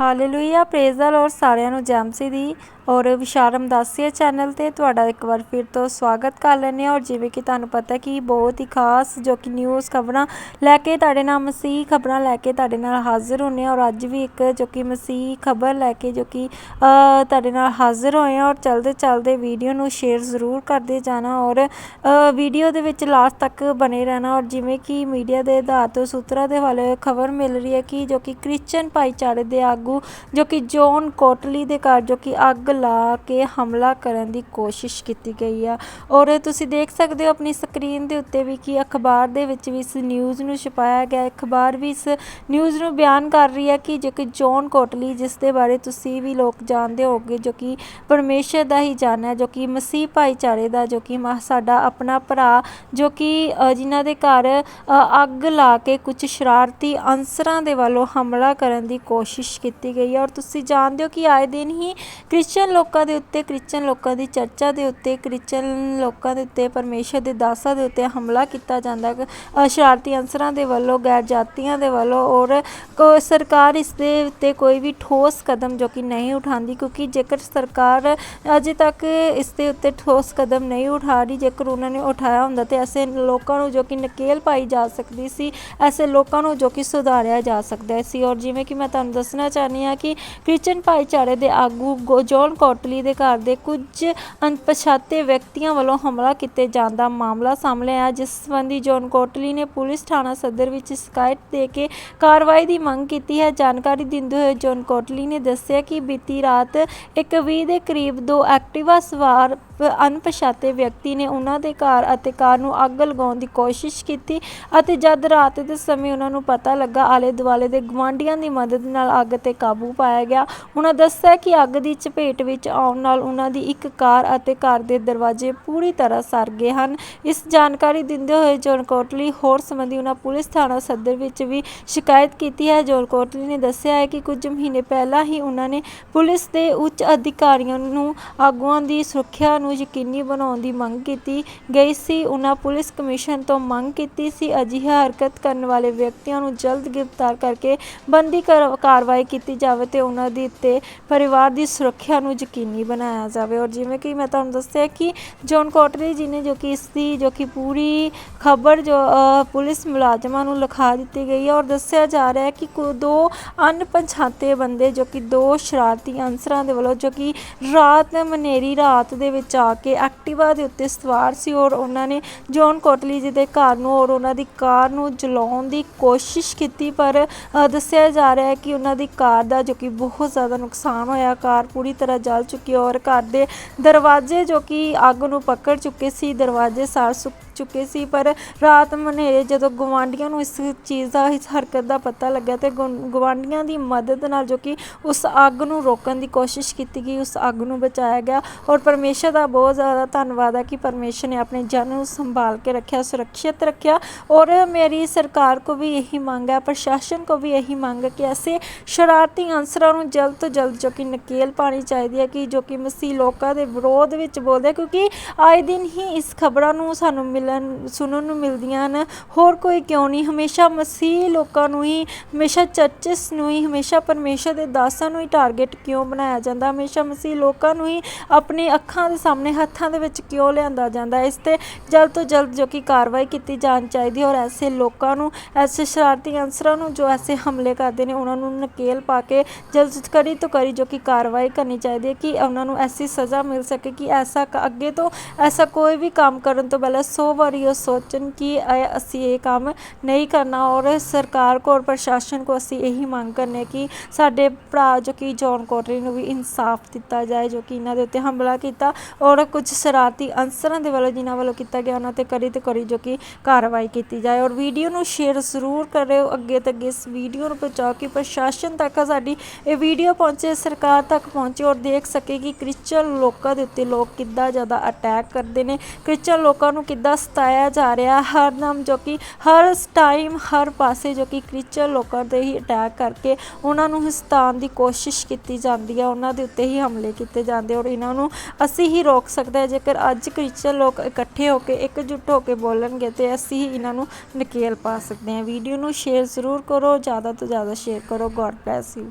Hallelujah praise the Lord ਸਾਰਿਆਂ ਨੂੰ ਜੈਮਸੀ ਦੀ। ਔਰ ਵਿਸ਼ਾਲ ਰਮਦਾਸੀਆ ਚੈਨਲ ਤੇ, ਤੁਹਾਡਾ ਇੱਕ ਵਾਰ ਫਿਰ ਤੋਂ ਸਵਾਗਤ ਕਰ ਲੈਂਦੇ ਹਾਂ। ਔਰ ਜਿਵੇਂ ਕਿ ਤੁਹਾਨੂੰ ਪਤਾ ਕਿ ਬਹੁਤ ਹੀ ਖਾਸ ਜੋ ਕਿ ਨਿਊਜ਼ ਖਬਰਾਂ ਲੈ ਕੇ ਤੁਹਾਡੇ ਨਾਲ, ਮਸੀਹ ਖਬਰਾਂ ਲੈ ਕੇ ਤੁਹਾਡੇ ਨਾਲ ਹਾਜ਼ਰ ਹੁੰਨੇ ਹਾਂ। ਔਰ ਅੱਜ ਵੀ ਇੱਕ ਜੋ ਕਿ ਮਸੀਹ ਖਬਰ ਲੈ ਕੇ ਜੋ ਕਿ ਤੁਹਾਡੇ ਨਾਲ ਹਾਜ਼ਰ ਹੋਏ ਹਾਂ। ਔਰ ਚਲਦੇ ਚਲਦੇ ਵੀਡੀਓ ਨੂੰ ਸ਼ੇਅਰ ਜ਼ਰੂਰ ਕਰਦੇ ਜਾਣਾ। ਔਰ ਵੀਡੀਓ ਦੇ ਵਿੱਚ ਲਾਸਟ ਤੱਕ ਬਨੇ ਰਹਿਣਾ। ਔਰ ਜਿਵੇਂ ਕਿ ਮੀਡੀਆ ਦੇ ਆਧਾਰ ਤੋਂ, ਸੂਤਰਾਂ ਦੇ ਹਵਾਲੇ ਖਬਰ ਮਿਲ ਰਹੀ ਹੈ ਕਿ ਜੋ ਕਿ ਕ੍ਰਿਸਚੀਅਨ ਭਾਈਚਾਰੇ ਦੇ ਆਗੂ ਜੋ ਕਿ ਜੌਨ ਕੋਟਲੀ ਦੇ ਘਰ ਜੋ ਕਿ ਅੱਗ ਲਾ ਕੇ ਹਮਲਾ ਕਰਨ ਦੀ ਕੋਸ਼ਿਸ਼ ਕੀਤੀ ਗਈ ਆ। ਔਰ ਤੁਸੀਂ ਦੇਖ ਸਕਦੇ ਹੋ ਆਪਣੀ ਸਕਰੀਨ ਦੇ ਉੱਤੇ ਵੀ ਕਿ ਅਖਬਾਰ ਦੇ ਵਿੱਚ ਵੀ ਇਸ ਨਿਊਜ਼ ਨੂੰ ਛਪਾਇਆ ਗਿਆ। ਅਖਬਾਰ ਵੀ ਇਸ ਨਿਊਜ਼ ਨੂੰ ਬਿਆਨ ਕਰ ਰਹੀ ਹੈ ਕਿ ਜੋ ਕਿ ਜੌਨ ਕੋਟਲੀ ਜਿਸ ਦੇ ਬਾਰੇ ਤੁਸੀਂ ਵੀ ਲੋਕ ਜਾਣਦੇ ਹੋਗੇ ਜੋ ਕਿ ਪਰਮੇਸ਼ਰ ਦਾ ਹੀ ਜਾਣਿਆ ਜੋ ਕਿ ਮਸੀਹ ਭਾਈਚਾਰੇ ਦਾ ਜੋ ਕਿ ਮਾ- ਸਾਡਾ ਆਪਣਾ ਭਰਾ ਜੋ ਕਿ ਅ, ਜਿਨ੍ਹਾਂ ਦੇ ਘਰ ਅੱਗ ਲਾ ਕੇ ਕੁਝ ਸ਼ਰਾਰਤੀ ਅਨਸਰਾਂ ਦੇ ਵੱਲੋਂ ਹਮਲਾ ਕਰਨ ਦੀ ਕੋਸ਼ਿਸ਼ ਕੀਤੀ ਗਈ ਹੈ। ਔਰ ਤੁਸੀਂ ਜਾਣਦੇ ਹੋ ਕਿ ਆਏ ਦਿਨ ਹੀ ਕ੍ਰਿਸਚੀਅਨ ਲੋਕਾਂ ਦੇ ਉੱਤੇ, ਕ੍ਰਿਸਚੀਅਨ ਲੋਕਾਂ ਦੀ ਚਰਚਾ ਦੇ ਉੱਤੇ, ਕ੍ਰਿਸਚੀਅਨ ਲੋਕਾਂ ਦੇ ਉੱਤੇ, ਪਰਮੇਸ਼ਰ ਦੇ ਦਾਸਾਂ ਦੇ ਉੱਤੇ ਹਮਲਾ ਕੀਤਾ ਜਾਂਦਾ ਸ਼ਰਾਰਤੀ ਅਨਸਰਾਂ ਦੇ ਵੱਲੋਂ ਗੈਰ ਜਾਤੀਆਂ ਦੇ ਵੱਲੋਂ ਔਰ ਸਰਕਾਰ ਇਸ ਦੇ ਉੱਤੇ ਕੋਈ ਵੀ ਠੋਸ ਕਦਮ ਜੋ ਕਿ ਨਹੀਂ ਉਠਾਉਂਦੀ, ਕਿਉਂਕਿ ਜੇਕਰ ਸਰਕਾਰ ਅਜੇ ਤੱਕ ਇਸ ਦੇ ਉੱਤੇ ਠੋਸ ਕਦਮ ਨਹੀਂ ਉਠਾ ਰਹੀ, ਜੇਕਰ ਉਹਨਾਂ ਨੇ ਉਠਾਇਆ ਹੁੰਦਾ ਤੇ ਐਸੇ ਲੋਕਾਂ ਨੂੰ ਜੋ ਕਿ ਨਕੇਲ ਪਾਈ ਜਾ ਸਕਦੀ ਸੀ, ਐਸੇ ਲੋਕਾਂ ਨੂੰ ਜੋ ਕਿ ਸੁਧਾਰਿਆ ਜਾ ਸਕਦਾ ਸੀ। ਔਰ ਜਿਵੇਂ ਕਿ ਮੈਂ ਤੁਹਾਨੂੰ ਦੱਸਣਾ ਚਾਹੁੰਦੀ ਹਾਂ ਕਿ ਕ੍ਰਿਸਚਨ ਭਾਈਚਾਰੇ ਦੇ ਆਗੂ ਗੋ- ਜੌਨ ਕੋਟਲੀ ਦੇ ਘਰ ਦੇ ਕੁਝ ਅਣਪਛਾਤੇ ਵਿਅਕਤੀਆਂ ਵੱਲੋਂ ਹਮਲਾ ਕੀਤੇ ਜਾਣ ਦਾ ਮਾਮਲਾ ਸਾਹਮਣੇ ਆਇਆ, ਜਿਸ ਸੰਬੰਧੀ ਜੌਨ ਕੋਟਲੀ ਨੇ ਪੁਲਿਸ ਥਾਣਾ ਸਦਰ ਵਿੱਚ ਸ਼ਿਕਾਇਤ ਦੇ ਕੇ ਕਾਰਵਾਈ ਦੀ ਮੰਗ ਕੀਤੀ ਹੈ। ਜਾਣਕਾਰੀ ਦਿੰਦੇ ਹੋਏ ਜੌਨ ਕੋਟਲੀ ਨੇ ਦੱਸਿਆ ਕਿ ਬੀਤੀ ਰਾਤ ਇੱਕ 20 ਦੇ ਕਰੀਬ ਦੋ ਐਕਟਿਵਾ ਸਵਾਰ ਅਣਪਛਾਤੇ ਵਿਅਕਤੀ ਨੇ ਉਹਨਾਂ ਦੇ ਘਰ ਅਤੇ ਕਾਰ ਨੂੰ ਅੱਗ ਲਗਾਉਣ ਦੀ ਕੋਸ਼ਿਸ਼ ਕੀਤੀ ਅਤੇ ਜਦ ਰਾਤ ਦੇ ਸਮੇਂ ਉਹਨਾਂ ਨੂੰ ਪਤਾ ਲੱਗਾ ਆਲੇ ਦੁਆਲੇ ਦੇ ਗਵਾਂਢੀਆਂ ਦੀ ਮਦਦ ਨਾਲ ਅੱਗ ਤੇ ਕਾਬੂ ਪਾਇਆ ਗਿਆ। ਉਹਨਾਂ ਦੱਸਿਆ ਕਿ ਅੱਗ ਦੀ ਚਪੇਟ ਵਿੱਚ ਆਉਣ ਨਾਲ ਉਹਨਾਂ ਦੀ ਇੱਕ ਕਾਰ ਅਤੇ ਘਰ ਦੇ ਦਰਵਾਜ਼ੇ ਪੂਰੀ ਤਰ੍ਹਾਂ ਸੜ ਗਏ ਹਨ। ਇਸ ਜਾਣਕਾਰੀ ਦਿੰਦੇ ਹੋਏ ਜੌਨ ਕੋਟਲੀ ਹੋਰ ਸੰਬੰਧੀ ਉਹਨਾਂ ਪੁਲਿਸ ਥਾਣਾ ਸਦਰ ਵਿੱਚ ਵੀ ਸ਼ਿਕਾਇਤ ਕੀਤੀ ਹੈ। ਜੌਨ ਕੋਟਲੀ ਨੇ ਦੱਸਿਆ ਹੈ ਕਿ ਕੁਝ ਮਹੀਨੇ ਪਹਿਲਾਂ ਹੀ ਉਹਨਾਂ ਨੇ ਪੁਲਿਸ ਦੇ ਉੱਚ ਅਧਿਕਾਰੀਆਂ ਨੂੰ ਆਗੂਆਂ ਦੀ ਸੁਰੱਖਿਆ ਨੂੰ ਯਕੀਨੀ ਬਣਾਉਣ ਦੀ ਮੰਗ ਕੀਤੀ। ਗਈ ਸੀ ਉਨ੍ਹਾਂ ਪੁਲਿਸ ਕਮਿਸ਼ਨ ਤੋਂ ਮੰਗ ਕੀਤੀ ਸੀ। ਅਜਿਹਾ ਹਰਕਤ ਕਰਨ ਵਾਲੇ ਵਿਅਕਤੀਆਂ ਨੂੰ ਜਲਦ ਗ੍ਰਿਫਤਾਰ ਕਰਕੇ ਬੰਦੀ ਕਰ- ਕਾਰਵਾਈ ਕੀਤੀ ਜਾਵੇ ਤੇ ਉਹਨਾਂ ਦੀ ਤੇ ਪਰਿਵਾਰ ਦੀ ਸੁਰੱਖਿਆ ਨੂੰ ਯਕੀਨੀ ਬਣਾਇਆ ਜਾਵੇ। ਔਰ ਜਿਵੇਂ ਕਿ ਮੈਂ ਤੁਹਾਨੂੰ ਦੱਸਿਆ ਕਿ ਜੌਨ ਕੋਟਲੀ ਜੀ ਨੇ ਜੋ ਕਿ ਇਸ ਦੀ ਜੋ ਕਿ ਪੂਰੀ ਖਬਰ ਜੋ ਪੁਲਿਸ ਮੁਲਾਜ਼ਮਾਂ ਨੂੰ ਲਿਖਾ ਦਿੱਤੀ ਗਈ ਹੈ। ਔਰ ਦੱਸਿਆ ਜਾ ਰਿਹਾ ਹੈ ਕਿ ਦੋ ਅਣਪਛਾਤੇ ਬੰਦੇ ਜੋ ਕਿ ਦੋ ਸ਼ਰਾਰਤੀ ਅਨਸਰਾਂ ਦੇ ਵੱਲੋਂ ਜੋ ਕਿ ਰਾਤ ਮਨੇਰੀ ਰਾਤ ਦੇ ਵਿੱਚ ਆ ਕੇ ਐਕਟਿਵਾ ਦੇ ਉੱਤੇ ਸਵਾਰ ਸੀ ਔਰ ਉਹਨਾਂ ਨੇ ਜੌਨ ਕੋਟਲੀ ਜੀ ਦੇ ਘਰ ਨੂੰ ਔਰ ਉਹਨਾਂ ਦੀ ਕਾਰ ਨੂੰ ਜਲਾਉਣ ਦੀ ਕੋਸ਼ਿਸ਼ ਕੀਤੀ। ਪਰ ਦੱਸਿਆ ਜਾ ਰਿਹਾ ਹੈ ਕਿ ਉਹਨਾਂ ਦੀ ਕਾਰ ਦਾ ਜੋ ਕਿ ਬਹੁਤ ਜ਼ਿਆਦਾ ਨੁਕਸਾਨ ਹੋਇਆ। ਕਾਰ ਪੂਰੀ ਤਰ੍ਹਾਂ ਜਲ ਚੁੱਕੀ ਔਰ ਘਰ ਦੇ ਦਰਵਾਜ਼ੇ ਜੋ ਕਿ ਅੱਗ ਨੂੰ ਪਕੜ ਚੁੱਕੇ ਸੀ, ਦਰਵਾਜ਼ੇ ਸਾੜ ਸੁੱਕ ਚੁੱਕੇ ਸੀ, ਪਰ ਰਾਤ ਮਨੇਰੇ ਜਦੋਂ ਗਵਾਂਢੀਆਂ ਨੂੰ ਇਸ ਚੀਜ਼ ਦਾ ਇਸ ਹਰਕਤ ਦਾ ਪਤਾ ਲੱਗਿਆ ਤੇ ਗੁਆਂਢ- ਗਵਾਂਢੀਆਂ ਦੀ ਮਦਦ ਨਾਲ ਜੋ ਕਿ ਉਸ ਅੱਗ ਨੂੰ ਰੋਕਣ ਦੀ ਕੋਸ਼ਿਸ਼ ਕੀਤੀ ਗਈ, ਉਸ ਅੱਗ ਨੂੰ ਬਚਾਇਆ ਗਿਆ ਔਰ ਪਰਮੇਸ਼ਰ ਦਾ ਬਹੁਤ ਜ਼ਿਆਦਾ ਧੰਨਵਾਦ ਹੈ ਕਿ ਪਰਮੇਸ਼ਰ ਨੇ ਆਪਣੇ ਜਨ ਨੂੰ ਸੰਭਾਲ ਕੇ ਰੱਖਿਆ, ਸੁਰੱਖਿਅਤ ਰੱਖਿਆ ਔਰ ਮੇਰੀ ਸਰਕਾਰ ਕੋ ਵੀ ਇਹੀ ਮੰਗ ਹੈ, ਪ੍ਰਸ਼ਾਸਨ ਕੋ ਵੀ ਇਹੀ ਮੰਗ ਹੈ ਕਿ ਐਸੇ ਸ਼ਰਾਰਤੀ ਅਨਸਰਾਂ ਨੂੰ ਜਲਦ ਤੋਂ ਜਲਦ ਜੋ ਕਿ ਨਕੇਲ ਪਾਣੀ ਚਾਹੀਦੀ ਹੈ ਕਿ ਜੋ ਕਿ ਮਸੀਹ ਲੋਕਾਂ ਦੇ ਵਿਰੋਧ ਵਿੱਚ ਬੋਲਦੇ ਕਿਉਂਕਿ ਆਏ ਦਿਨ ਹੀ ਇਸ ਖਬਰਾਂ ਨੂੰ ਸਾਨੂੰ ਮਿਲਣ, ਸੁਣਨ ਨੂੰ ਮਿਲਦੀਆਂ ਹਨ। ਹੋਰ ਕੋਈ ਕਿਉਂ ਨਹੀਂ? ਹਮੇਸ਼ਾ ਮਸੀਹ ਲੋਕਾਂ ਨੂੰ ਹੀ, ਹਮੇਸ਼ਾ ਚਰਚਸ ਨੂੰ ਹੀ, ਹਮੇਸ਼ਾ ਪਰਮੇਸ਼ਰ ਦੇ ਦਾਸਾਂ ਨੂੰ ਹੀ ਟਾਰਗੇਟ ਕਿਉਂ ਬਣਾਇਆ ਜਾਂਦਾ? ਹਮੇਸ਼ਾ ਮਸੀਹ ਲੋਕਾਂ ਨੂੰ ਹੀ ਆਪਣੀ ਅੱਖਾਂ ਦੇ ਸਾਹਮਣੇ, ਹੱਥਾਂ ਦੇ ਵਿੱਚ ਕਿਉਂ ਲਿਆਂਦਾ ਜਾਂਦਾ? ਇਸ ਤੇ ਜਲਦ ਤੋਂ ਜਲਦ ਜੋ ਕਿ ਕਾਰਵਾਈ ਕੀਤੀ ਜਾਣੀ ਚਾਹੀਦੀ ਹੈ ਔਰ ਐਸੇ ਲੋਕਾਂ ਨੂੰ, ਐਸੇ ਸ਼ਰਾਰਤੀ ਅਨਸਰਾਂ ਨੂੰ ਜੋ ਐਸੇ ਹਮਲੇ ਕਰਦੇ ਨੇ, ਉਹਨਾਂ ਨੂੰ ਨਕੇਲ ਪਾ ਕੇ ਜਲਦ ਕੜੀ ਤੋਂ ਕੜੀ ਜੋ ਕਿ ਕਾਰਵਾਈ ਕਰਨੀ ਚਾਹੀਦੀ ਹੈ ਕਿ ਉਹਨਾਂ ਨੂੰ ਐਸੀ ਸਜ਼ਾ ਮਿਲ ਸਕੇ ਕਿ ਐਸਾ ਕ- ਅੱਗੇ ਤੋਂ ਐਸਾ ਕੋਈ ਵੀ ਕੰਮ ਕਰਨ ਤੋਂ ਪਹਿਲਾਂ 100 ਵਾਰੀ ਉਹ ਸੋਚਣ ਕਿ ਇਹ- ਅਸੀਂ ਇਹ ਕੰਮ ਨਹੀਂ ਕਰਨਾ ਔਰ ਸਰਕਾਰ ਕੋਲ ਪ੍ਰਸ਼ਾਸਨ ਕੋਲ ਅਸੀਂ ਇਹੀ ਮੰਗ ਕਰਨੇ ਕਿ ਸਾਡੇ ਭਰਾ ਜੋ ਕਿ ਜੌਨ ਕੋਟਰੀ ਨੂੰ ਵੀ ਇਨਸਾਫ ਦਿੱਤਾ ਜਾਏ, ਜੋ ਕਿ ਇਹਨਾਂ ਦੇ ਉੱਤੇ ਹਮਲਾ ਕੀਤਾ ਔਰ ਕੁਝ ਸ਼ਰਾਰਤੀ ਅਨਸਰਾਂ ਦੇ ਵੱਲੋਂ ਜਿਨ੍ਹਾਂ ਵੱਲੋਂ ਕੀਤਾ ਗਿਆ, ਉਹਨਾਂ ਤੇ ਕੜੀ ਤੇ ਕੜੀ ਜੋ ਕਿ ਕਾਰਵਾਈ ਕੀਤੀ ਜਾਏ ਔਰ ਵੀਡੀਓ ਨੂੰ ਸ਼ੇਅਰ ਜ਼ਰੂਰ ਕਰਿਓ ਅੱਗੇ ਤੱਕ ਇਸ ਵੀਡੀਓ ਨੂੰ ਪਹੁੰਚਾਓ ਕਿ ਪ੍ਰਸ਼ਾਸਨ ਤੱਕ ਸਾਡੀ ਇਹ ਵੀਡੀਓ ਪਹੁੰਚੇ, ਸਰਕਾਰ ਤੱਕ ਪਹੁੰਚੇ ਔਰ ਦੇਖ ਸਕੇ ਕਿ ਕ੍ਰਿਸਚਨ ਲੋਕਾਂ ਦੇ ਉੱਤੇ ਲੋਕ ਕਿੱਦਾਂ ਜ਼ਿਆਦਾ ਅਟੈਕ ਕਰਦੇ ਨੇ। ਕ੍ਰਿਸਚਨ ਲੋਕਾਂ ਨੂੰ ਕਿੱਦਾਂ ਸਤਾਇਆ ਜਾ ਰਿਹਾ ਹਰ ਨਾਮ ਜੋ ਕਿ ਹਰ ਟਾਈਮ ਹਰ ਪਾਸੇ ਜੋ ਕਿ ਕ੍ਰਿਸਚਨ ਲੋਕਾਂ ਤੇ ਹੀ ਅਟੈਕ ਕਰਕੇ ਉਹਨਾਂ ਨੂੰ ਹਿਸਤਾਨ ਦੀ ਕੋਸ਼ਿਸ਼ ਕੀਤੀ ਜਾਂਦੀ ਹੈ ਉਹਨਾਂ ਦੇ ਉੱਤੇ ਹੀ ਹਮਲੇ ਕੀਤੇ ਜਾਂਦੇ ਔਰ ਇਹਨਾਂ ਨੂੰ ਅਸੀਂ ਹੀ ਰੋਕ ਸਕਦੇ ਹਾਂ ਜੇਕਰ ਅੱਜ ਕ੍ਰਿਸਚਨ ਲੋਕ ਇਕੱਠੇ ਹੋ ਕੇ, ਇਕਜੁੱਟ ਹੋ ਕੇ ਬੋਲਣਗੇ ਤੇ ਅਸੀਂ ਹੀ ਇਹਨਾਂ ਨੂੰ ਨਕੇਲ ਪਾ ਸਕਦੇ ਹਾਂ ਵੀਡੀਓ ਨੂੰ ਸ਼ੇਅਰ ਜ਼ਰੂਰ ਕਰੋ, ਜ਼ਿਆਦਾ ਤੋਂ ਜ਼ਿਆਦਾ ਸ਼ੇਅਰ ਕਰੋ। God bless you